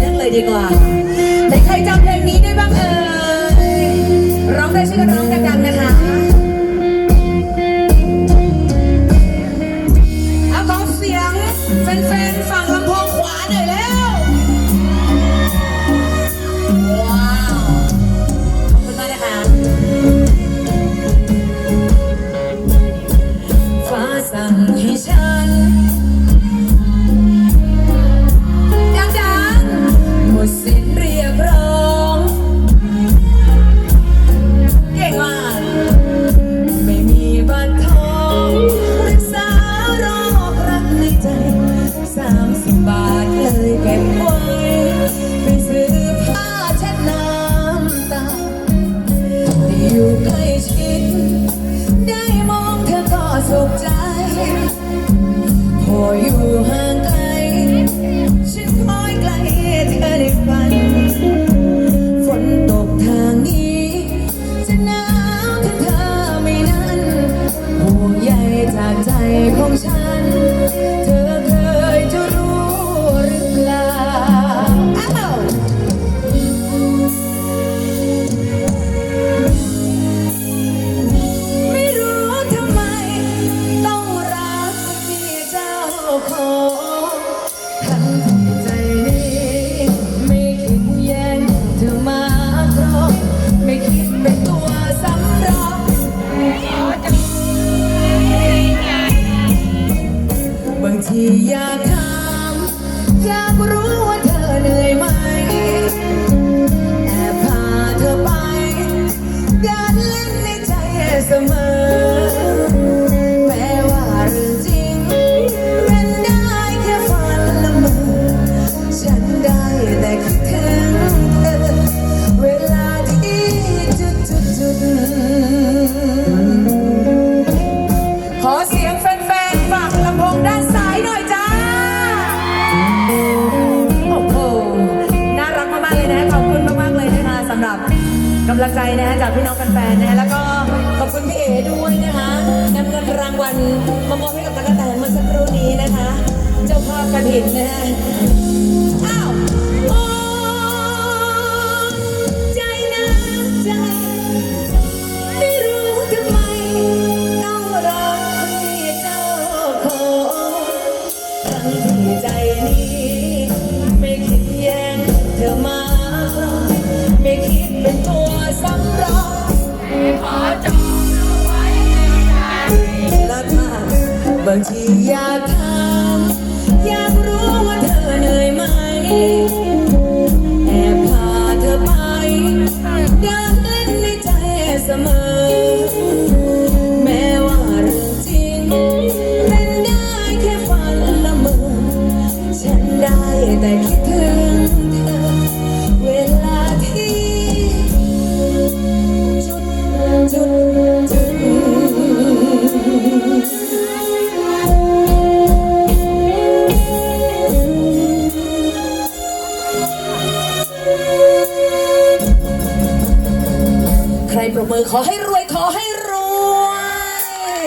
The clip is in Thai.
เนื่องเลยดีกว่าแต่ใครจำเพลงนี้ได้บ้างเอ่ยร้องได้ช่วยกันร้องดังๆน พออยู่ห่างไกล ฉันคอยใกล้เธอในฝัน ฝนตกทางนี้ จะหนาวถ้าเธอไม่นั้นห่วงใยจากใจของฉัน อยากรู้ำลังใจนะจากพี่น้องแฟนๆนะแล้วก็ขอบคุณพี่เอ๋ด้วยนะคะนำเงินรางวัลมามอบให้กับตะกแตนเมื่อสักครู่นี้นะคะ เจ้าภาพกระถิ่นนะฮะอ้าวโอ้ใจนะใจ ไม่รู้ทำไมต้องรักที่เจ้าของทั้งที่ใจนี้ ไม่คิดแย่งเธอมา ไม่คิดเป็นตัว สำรองขอจองไว้และถ้าบางทีอยากถามอยากรู้ว่าเธอเหนื่อยไหม แอบพาเธอไปเดินเล่นในใจเสมอ แม้ว่าเรื่องจริง เป็นได้แค่ฝันละเมอ ฉันได้แต่คิดถึง ใครประมือขอให้รวยขอให้